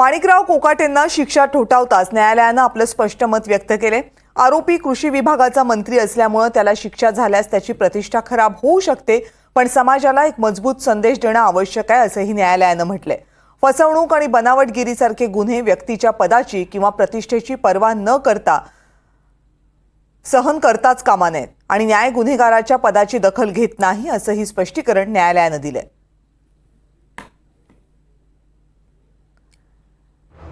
माणिकराव कोकाटेंना शिक्षा ठोठावताच न्यायालयानं आपलं स्पष्ट मत व्यक्त केले. आरोपी कृषी विभागाचा मंत्री असल्यामुळं त्याला शिक्षा झाल्यास त्याची प्रतिष्ठा खराब होऊ शकते पण समाजाला एक मजबूत संदेश देणं आवश्यक आहे असंही न्यायालयानं म्हटलंय. फसवणूक आणि बनावटगिरीसारखे गुन्हे व्यक्तीच्या पदाची किंवा प्रतिष्ठेची पर्वा न करता सहन करताच कामा नयेत आणि न्याय गुन्हेगाराच्या पदाची दखल घेत नाही असंही स्पष्टीकरण न्यायालयानं दिलंय.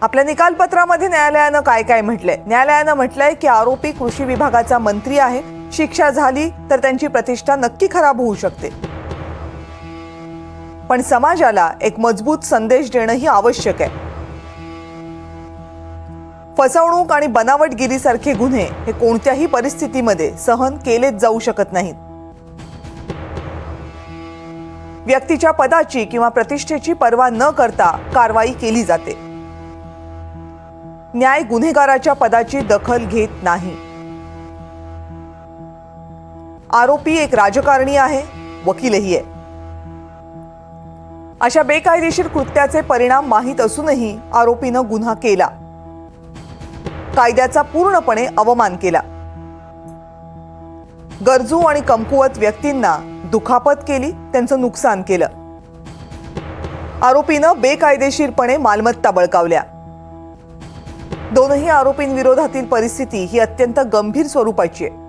आपल्या निकालपत्रामध्ये न्यायालयानं काय काय म्हटलंय? न्यायालयानं म्हटलंय की आरोपी कृषी विभागाचा मंत्री आहे. शिक्षा झाली तर त्यांची प्रतिष्ठा नक्की खराब होऊ शकते. पण समाजाला एक मजबूत संदेश देणंही आवश्यक आहे. फसवणूक आणि बनावटगिरीसारखे गुन्हे हे कोणत्याही परिस्थितीमध्ये सहन केलेच जाऊ शकत नाहीत. व्यक्तीच्या पदाची किंवा प्रतिष्ठेची पर्वा न करता कारवाई केली जाते. न्याय गुन्हेगाराच्या पदाची दखल घेत नाही. आरोपी एक राजकारणी आहे वकीलही आहे. अशा बेकायदेशीर कृत्याचे परिणाम माहीत असूनही आरोपीनं गुन्हा केला. कायद्याचा पूर्णपणे अवमान केला. गरजू आणि कमकुवत व्यक्तींना दुखापत केली त्यांचं नुकसान केलं. आरोपीनं बेकायदेशीरपणे मालमत्ता बळकावल्या. दोनही आरोपींविरोधातील परिस्थिती ही अत्यंत गंभीर स्वरूपाची आहे.